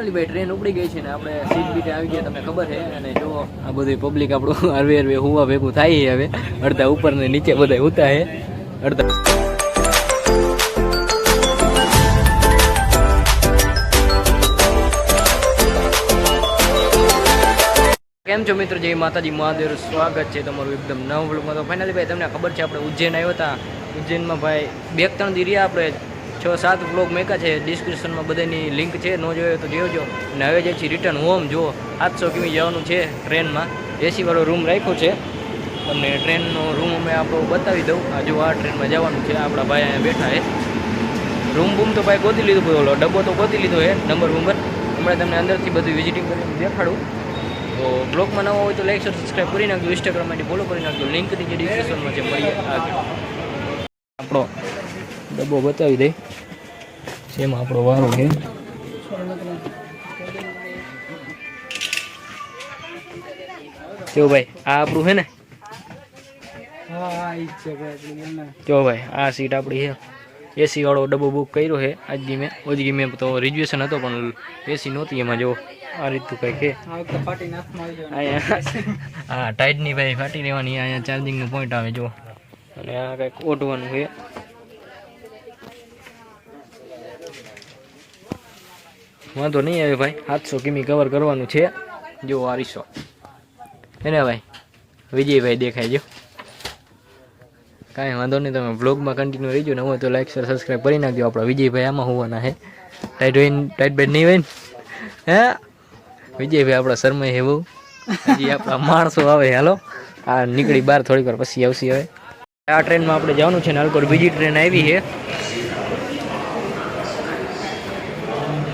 Train ઉપડી ગઈ છે આપણે સીટ બીટે આવી ગયા, તમને ખબર છે? અને જો આ બધું પબ્લિક આપણું હરવે હરવે હુવા ભેગું થાય હવે. અડધા ઉપર ને નીચે બધા ઉતા હે અડધા કેમ છો મિત્રો? જય માતાજી મહાદેવ સ્વાગત છે તમારું એકદમ નવ બ્લોગમાં તો ફાઇનલી ભાઈ, તમને ખબર છે, આપણે ઉજ્જૈન આવ્યા હતા. ઉજ્જૈનમાં ભાઈ, બે ત્રણ દી રહ્યા આપણે. છ સાત બ્લોગ મેકા છે ડિસ્ક્રિપ્શનમાં બધાની લિંક છે. ન જોયો તો જોજો. અને હવે જે છે રિટર્ન હોમ જુઓ. આઠસો કિમી જવાનું છે ટ્રેનમાં એસીવાળો રૂમ રાખ્યો છે. તમને ટ્રેનનો રૂમ અમે આપણો બતાવી દઉં. આ જો આ ટ્રેનમાં જવાનું છે. આપણા ભાઈ અહીંયા બેઠા છે. રૂમ બૂમ તો ભાઈ ગોતી લીધું ઓલો ડબ્બો તો ગોતી લીધો છે. નંબર બંબર હમણાં તમને અંદરથી બધું વિઝિટિંગ કરીને દેખાડું. તો બ્લોગમાં નવો હોય તો લાઈક શેર સબસ્ક્રાઈબ કરી નાખજો. ઇન્સ્ટાગ્રામ માટે ફોલો કરી નાખજો. લિંક નીચે ડિસ્ક્રિપ્શનમાં છે, મળીએ આપણો ડબ્બો બતાવી દઈ જેમાં આપણો વારો છે. જો ભાઈ આ આપણું છે ને? જો ભાઈ આ સીટ આપણી છે. એસી વાળો ડબ્બો બુક કર્યો છે. આજથી મેં ઓજગી મેં તો રિઝર્વેશન હતો પણ એસી નહોતી એમાં જો આ રીતનું કંઈક છે. હા ટાઈટની ભાઈ ફાટી રહેવાની અહીંયા ચાર્જિંગનો પોઈન્ટ આવે જો. અને આ કંઈક ઓઢવાનું છે. વાંધો નહીં આવે ભાઈ. સાતસો કિમી કવર કરવાનું છે. જો આરીસો હે એને ભાઈ? વિજયભાઈ દેખાય જો કાંઈ વાંધો નહીં, તમે બ્લોગમાં કન્ટિન્યુ રહીજો ને હું તો લાઈક શેર સબસ્ક્રાઈબ કરી નાખજો. આપણા વિજયભાઈ આમાં હોવાના હે ટાઈટ હોય ટાઈટ બેટ નહીં હોય ને? હે? વિજયભાઈ આપણા શર્મા હેવું હજી આપણા માણસો આવે, હાલો. આ નીકળી બહાર થોડીક વાર પછી આવશે હવે. આ ટ્રેનમાં આપણે જવાનું છે ને નાલકોર બીજી ટ્રેન આવી છે.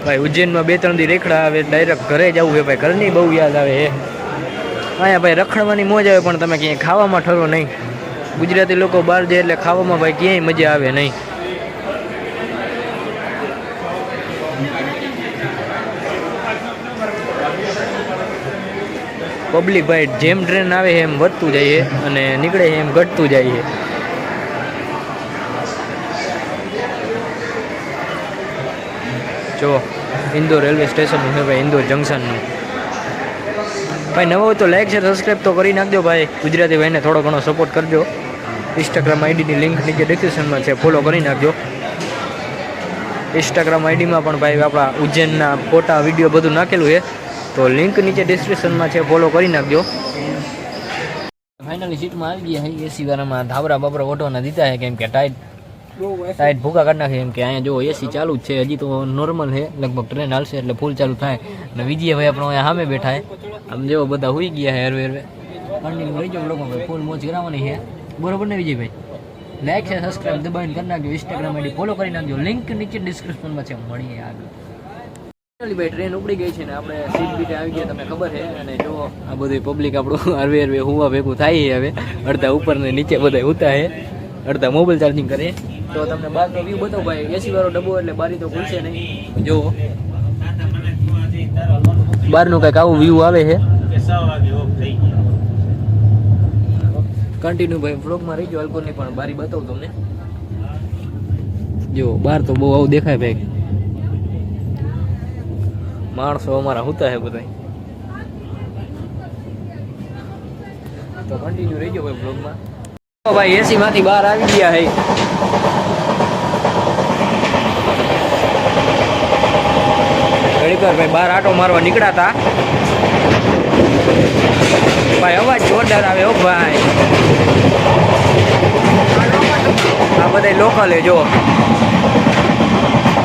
ભાઈ, ઉજ્જૈનમાં બે, ત્રણ દી રેખડા આવે ડાયરેક્ટ ઘરે જવું છે ભાઈ. ઘરની બહુ યાદ આવે એ અહીંયા ભાઈ રખડવાની મોજ આવે, પણ તમે ક્યાંય ખાવામાં ઠરો નહીં. ગુજરાતી લોકો બહાર જાય એટલે ખાવામાં ભાઈ ક્યાંય મજા આવે નહીં. પબ્લિક ભાઈ, જેમ ટ્રેન આવે એમ વધતું જાય અને નીકળે એમ ઘટતું જાય છે જો ઇન્દોર રેલવે સ્ટેશનનું છે ભાઈ, ઇન્દોર જંકશનનું ભાઈ, નવો તો લાઈક છે સબસ્ક્રાઈબ તો કરી નાખજો ભાઈ. ગુજરાતી ભાઈને થોડો ઘણો સપોર્ટ કરજો. ઇન્સ્ટાગ્રામ આઈડીની લિંક નીચે ડિસ્ક્રિપ્શનમાં છે ફોલો કરી નાખજો. ઇન્સ્ટાગ્રામ આઈડીમાં પણ ભાઈ આપણા ઉજ્જૈનના ફોટા વીડિયો બધું નાખેલું છે. તો લિંક નીચે ડિસ્ક્રિપ્શનમાં છે ફોલો કરી નાખજો. ફાઇનલી સીટમાં આવી ગયા એસી વાળામાં ધાબરા બાબરા ઓટોના દીધા છે, કેમ કે ટાઈટ ટાઈટ ભૂકા કરી નાખે એમ કે અહીંયા જો એસી ચાલુ જ છે, હજી તો નોર્મલ છે, લગભગ ટ્રેન હાલશે એટલે ફૂલ ચાલુ થાય. અને વિજય ભાઈ આપણો અહીંયા સામે બેઠા છે. આમ જેવો બધા હોઈ ગયા છે, હેરવે હરવે. કન્ટિન્યુ રહી જાવ લોકો ફૂલ મોજ કરાવવાની છે. બરોબર ને વિજયભાઈ? લાઈક છે સબસ્ક્રાઈબ દબાવીને કરી નાખજો ઇન્સ્ટાગ્રામ આઈડી ફોલો કરી નાખજો લિંક નીચે ડિસ્ક્રિપ્શનમાં છે, મળીએ આગળ. ભાઈ ટ્રેન ઉપડી ગઈ છે ને, આપણે સીટ બીટે આવી ગયા, તમને ખબર છે. અને જો આ બધું પબ્લિક આપણું હરવે હરવે હુવા ભેગું થાય હવે. અડધા ઉપર ને નીચે બધા ઉતા છે. અડધા મોબાઈલ ચાર્જિંગ કરે તો તમને બહારનો વ્યૂ બતાવો ભાઈ એસી વાળો ડબ્બો એટલે બારી તો ખુલશે નહીં. જો બહારનું કંઈક આવું વ્યૂ આવે છે. કન્ટિન્યુ ભાઈ વ્લોગમાં રહીજો અલ્કોની પણ બારી બતાવું તમને. જો બહાર તો બહુ આવું દેખાય ભાઈ. માણસો અમારા હોતા હે બધા તો કન્ટિન્યુ રહીજો ભાઈ બ્લોગમાં ભાઈ, એસી માંથી બહાર આવી ગયા હે. ઘડીક ભાઈ બહાર આટો મારવા નીકળ્યા હતા ભાઈ, અવાજ જોરદાર આવે હો ભાઈ. આ બધા લોકલ જો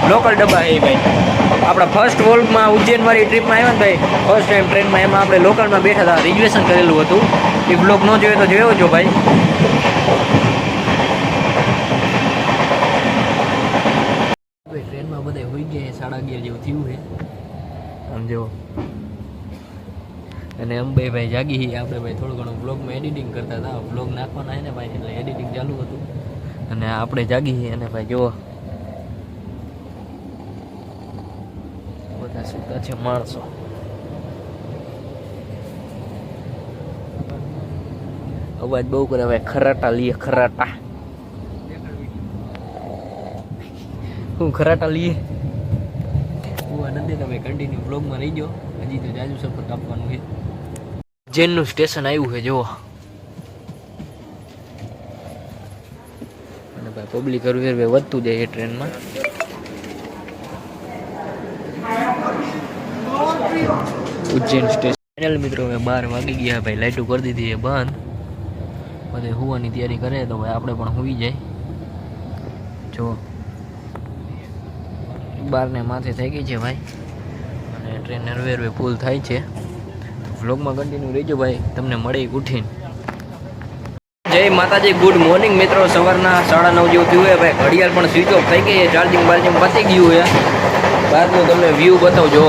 લોકલ ડબ્બા હે ભાઈ. આપણા ફર્સ્ટ વોલ્ડમાં ઉજ્જૈન વાળી ટ્રીપમાં આવ્યા ને ભાઈ ફર્સ્ટ ટાઈમ ટ્રેનમાં એમાં આપણે લોકલમાં બેઠા હતા રિઝર્વેશન કરેલું હતું. એ બ્લોક ન જોયો તો જોયો જો ભાઈ. ટ્રેનમાં બધા હોઈ ગયા સાડા અગિયાર જેવું થયું છે. આમ જો. અને અંબે ભાઈ જાગી આપણે ભાઈ થોડું ઘણું બ્લોગમાં એડિટિંગ કરતા હતા. બ્લોગ નાખવાના છે ને ભાઈ, એટલે એડિટિંગ ચાલુ હતું. અને આપણે જાગી અને ભાઈ જુઓ. બધા સૂતા છે, માણસો. અવાજ બહુ કરે હવે ખરાટા લીએ ખરાટા. હું ખરાટા લીએ હું નથી તમે કન્ટિન્યુ બ્લોગમાં રહી ગયો. હજી તો જાજુ સફર કાપવાનું છે. જેનનું સ્ટેશન આવ્યું છે જુઓ. અને ભાઈ પબ્લિક હરવે હરવે વધતું જાય છે ટ્રેનમાં. ઉજ્જૈન સ્ટેશન મિત્રો હવે બાર વાગી ગયા ભાઈ લાઇટો કરી દીધી છે બંધ. બધે હોવાની તૈયારી કરે તો ભાઈ આપણે પણ હોઈ જાય. જો, બારને માથે થઈ ગઈ છે ભાઈ. અને ટ્રેન હરવે હરવે ફૂલ થાય છે. વ્લોગમાં કન્ટિન્યુ રહેજો ભાઈ, તમને મળે ઉઠીને. જય માતાજી ગુડ મોર્નિંગ મિત્રો. સવારના સાડા નવ જેવું થયું હોય ભાઈ. ઘડિયાળ પણ સ્વિચ ઓફ થઈ ગઈ ચાર્જિંગ બાર્જિંગ પતી ગયું હોય બહારનું તમને વ્યૂ બતાવજો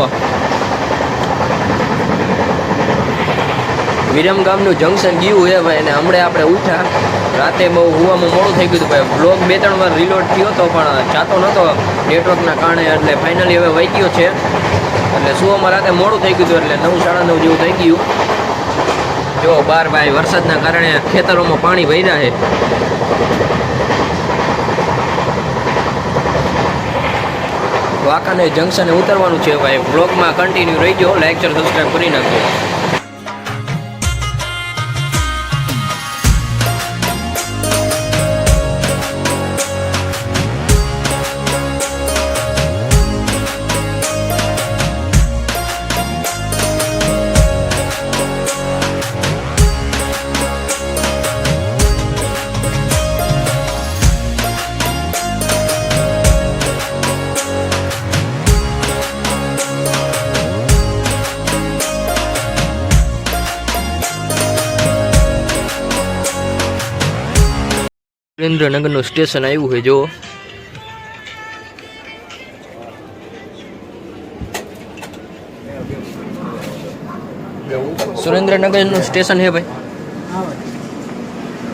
વિરમ ગામનું જંકશન ગયું છે ભાઈ, અને હમણાં આપણે ઉઠ્યા. રાતે બહુ હુવામાં મોડું થઈ ગયું હતું ભાઈ. બ્લોગ બે, ત્રણ વાર રિલોડ થયો હતો પણ ચાતો નહોતો નેટવર્કના કારણે, એટલે ફાઇનલી હવે વહી છે. એટલે સુવામાં રાતે મોડું થઈ ગયું હતું, એટલે નવ, સાડા નવ જેવું થઈ ગયું. જો, બાર ભાઈ વરસાદના કારણે ખેતરોમાં પાણી ભર્યા છે. વાંકાને જંકશને ઉતરવાનું છે ભાઈ. બ્લોગમાં કન્ટિન્યુ રહી ગયો લાઈક શેર સબસ્ક્રાઈબ કરી નાખજો. સુરેન્દ્રનગરનું સ્ટેશન આવ્યું છે જો સુરેન્દ્રનગરનું સ્ટેશન છે, ભાઈ.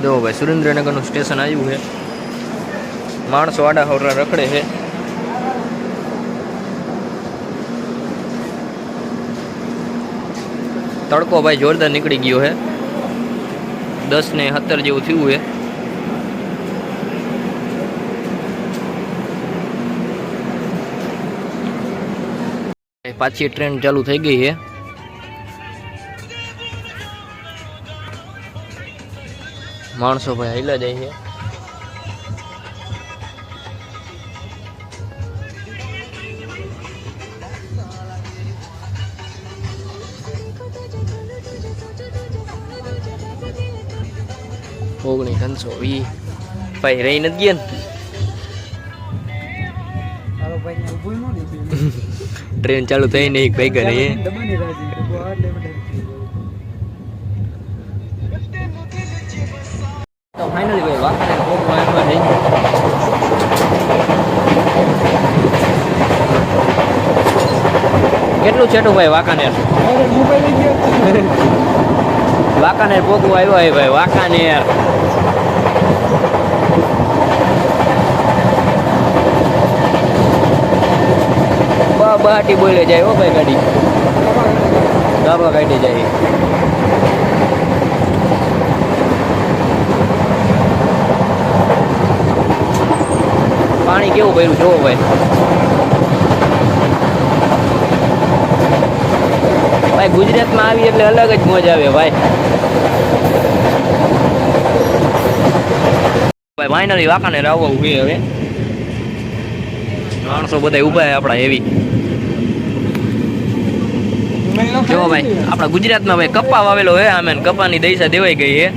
જો ભાઈ, સુરેન્દ્રનગરનું સ્ટેશન આવ્યું છે. માણસો આડા હવરા રખડે છે. તડકો, ભાઈ, જોરદાર નીકળી ગયો છે. દસ ને સત્તર જેવું થયું છે. પાછી ટ્રેન ચાલુ થઈ ગઈ છે. માણસો ભાઈ હાઈલા જાય છે. ઓગણી ત્રણસો વી ભાઈ રહી નથી ગયા ટ્રેન ચાલુ થઈ ને એક ભાઈ કરે તો ફાઇનલી ભાઈ છે કેટલું છેટું ભાઈ વાંકાનેર? વાંકાનેર પોગવું આવ્યો ભાઈ વાંકાનેર. બહાટી બોલે જાય હો ભાઈ ગાડી. ગાબા કાઢી જાય. પાણી કેવું ભર્યું જોવો ભાઈ. ભાઈ ગુજરાતમાં આવી એટલે અલગ જ મજા આવે ભાઈ. ભાઈ ફાઇનલી વાકાને રાવવા ઊભી હવે. માણસો બધા છે આપણા એવી જો ભાઈ, આપણા ગુજરાતમાં ભાઈ કપા વાવેલો હે આમે કપાની દૈસા દેવાઈ ગઈ હે.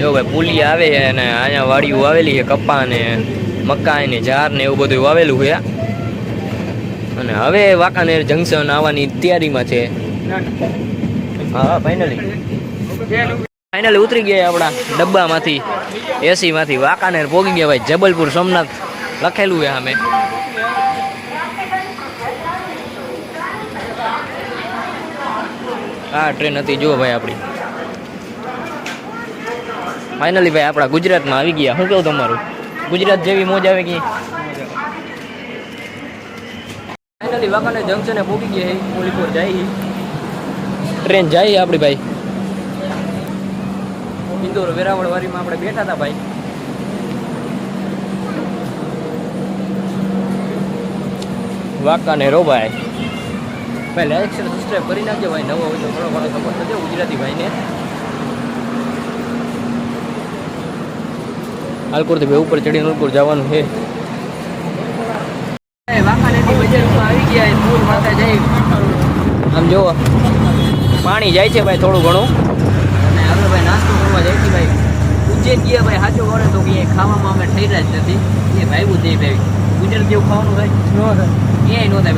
જો ભાઈ પુલી આવે છે અને અહીંયા વાડીઓ વાવેલી છે કપા ને મકાઈ ને ઝાર ને એવું બધું વાવેલું છે અને હવે વાંકાનેર જંકશન આવવાની તૈયારીમાં છે. હા ફાઇનલી ફાઇનલી ઉતરી ગયા આપણા ડબ્બામાંથી. એસીમાંથી વાંકાનેર પોગી ગયા ભાઈ જબલપુર સોમનાથ. લખેલું છે સામે. આ ટ્રેન હતી, જુઓ ભાઈ આપણી. ફાઇનલી ભાઈ આપણા ગુજરાતમાં આવી ગયા. શું કેવું તમારું? ગુજરાત જેવી મોજ આવે કે ફાઇનલી વાંકાનેર જંકશને પોગી ગયા છે જાય ટ્રેન જાય આપણી ભાઈ. ઇન્દોર વેરાવળ વારીમાં આપણે બેઠા હતા ભાઈ. વાંકાને રો ભાઈ. ભાઈ લાઈક શેર સબસ્ક્રાઈબ કરી નાખજો ભાઈ. નવો હોય તો થોડો ઘણો સપોર્ટ થશે ગુજરાતી ભાઈને. હાલકોરથી ભાઈ ઉપર ચડીને ઉપર જવાનું છે. આમ જુઓ પાણી જાય છે ભાઈ થોડું ઘણું. અને હવે ભાઈ નાસ્તો કરવા જાય છે ભાઈ ઉજ્જૈન ગયા ભાઈ સાચું ગણે તો કે ખાવામાં અમે થઈ રહ્યા જ નથી. એ ભાઈ ઉજ્જૈન ભાઈ. ગુજરાત જેવું ખાવાનું ભાઈ ન થાય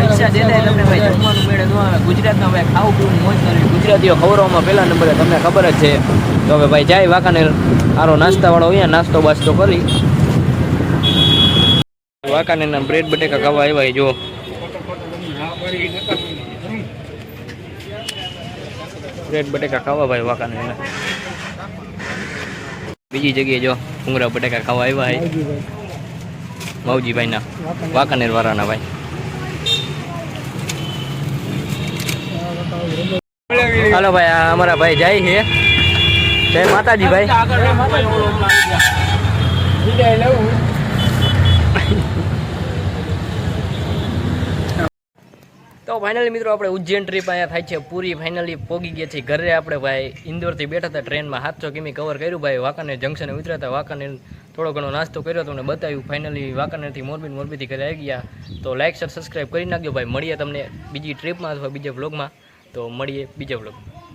પૈસા દેતા તમને ભાઈ જમવાનું મેળે ન આવે. ગુજરાતમાં ભાઈ ખાવું પીવું મોજ કરવી ગુજરાતીઓ ખવડાવવામાં પહેલા નંબરે તમને ખબર જ છે. તો હવે ભાઈ જાય વાંકાને સારો નાસ્તાવાળો અહીંયા નાસ્તો બાસ્તો કરી. વાંકાનેરના બ્રેડ બટેકા ખાવા આવ્યા જો બ્રેડ બટેકા ખાવા ભાઈ વાંકાનેરના બીજી જગ્યાએ જો ભૂંગળા બટેકા ખાવા આવ્યા માવજીભાઈ ના વાંકાનેર વાળાના ભાઈ. હાલો ભાઈ અમારા ભાઈ જાય છે. જય માતાજી ભાઈ. તો ફાઇનલી મિત્રો આપણે ઉજ્જૈન ટ્રીપ અહીંયા થાય છે. પૂરી ફાઇનલી પોગી ગયા છે ઘરે આપણે ભાઈ ઇન્દોરથી બેઠા હતા ટ્રેનમાં. સાતસો કિમી કવર કર્યું ભાઈ. વાંકાનેર જંકશને ઉતર્યા વાંકાનેર થોડો ઘણો નાસ્તો કર્યો તમને બતાવ્યું. ફાઇનલી વાંકાનેરથી મોરબી મોરબીથી ઘરે આવી ગયા. તો લાઇક શેર સબસ્ક્રાઈબ કરી નાખજો ભાઈ. મળીએ તમને બીજી ટ્રીપમાં અથવા બીજા વ્લોગમાં તો મળીએ બીજા વ્લોગમાં